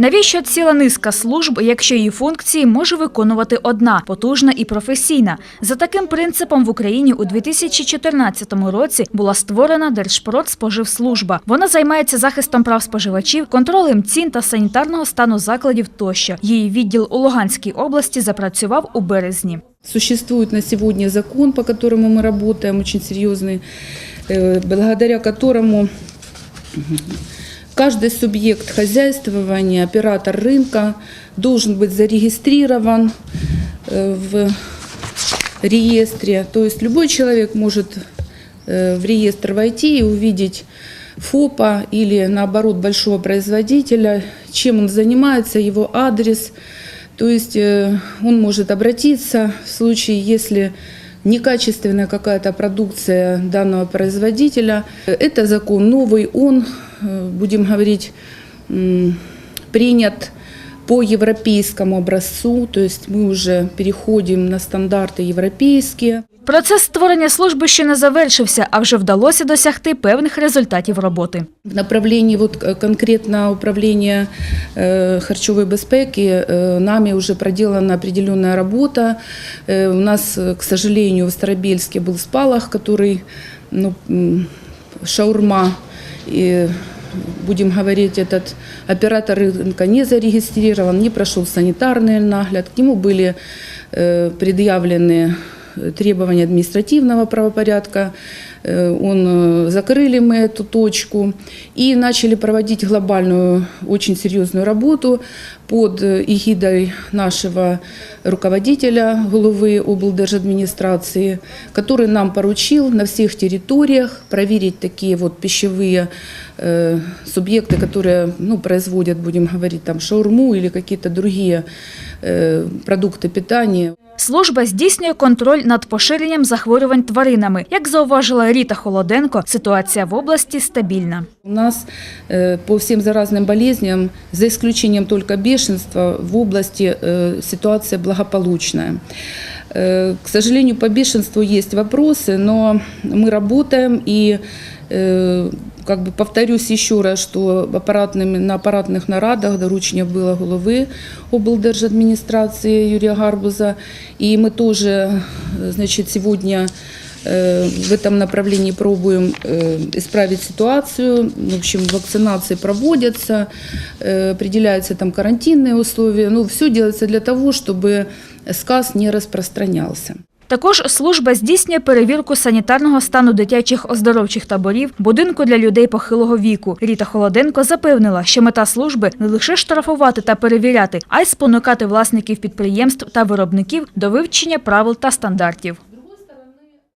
Навіщо ціла низка служб, якщо її функції може виконувати одна, потужна і професійна? За таким принципом в Україні у 2014 році була створена Держпродспоживслужба. Вона займається захистом прав споживачів, контролем цін та санітарного стану закладів тощо. Її відділ у Луганській області запрацював у березні. Существует на сегодня закон, по которому мы работаем, очень серьезный, э, благодаря которому каждый субъект хозяйствования, оператор рынка должен быть зарегистрирован э, в реестре. То есть любой человек может э, в реестр войти и увидеть ФОПа или наоборот большого производителя, чем он занимается, его адрес. То есть э, он может обратиться в случае, если некачественная какая-то продукция данного производителя. Это закон новый, он, э, будем говорить, м, принят по европейскому образцу, то есть мы уже переходим на стандарты европейские. Процес створення служби ще не завершився, а вже вдалося досягти певних результатів роботи. В направлении вот э, конкретно управления э, харчовой безпеки э, нами уже проделана определенная работа. Э, у нас, э, к сожалению, в Старобельске был спалах, который ну, м, шаурма и будем говорить, этот оператор рынка не зарегистрирован, не прошел санитарный нагляд. К нему были э, предъявлены требования административного правопорядка. Э, Он, э, закрыли мы эту точку и начали проводить глобальную, очень серьезную работу под э, эгидой нашего руководителя, головы облдержадминистрации, который нам поручил на всех территориях проверить такие вот пищевые э, субъекты, которые ну, производят, будем говорить, там шаурму или какие-то другие э, продукты питания. Служба здійснює контроль над поширенням захворювань тваринами. Як зауважила Ріта Холоденко, ситуація в області стабільна. У нас э, по всем заразным болезням, за исключением только бешенства, в области э, ситуация благополучная. Э, К сожалению, по бешенству есть вопросы, но мы работаем и э, как бы повторюсь еще раз, что аппаратными, на аппаратных нарадах доручення было головы облдержадминистрации Юрия Гарбуза. И мы тоже э, значит, сегодня э, в этом направлении пробуем э, исправить ситуацию. В общем, вакцинации проводятся, э, определяются там карантинные условия. Ну, все делается для того, чтобы сказ не распространялся. Також служба здійснює перевірку санітарного стану дитячих оздоровчих таборів, будинку для людей похилого віку. Ріта Холоденко запевнила, що мета служби не лише штрафувати та перевіряти, а й спонукати власників підприємств та виробників до вивчення правил та стандартів.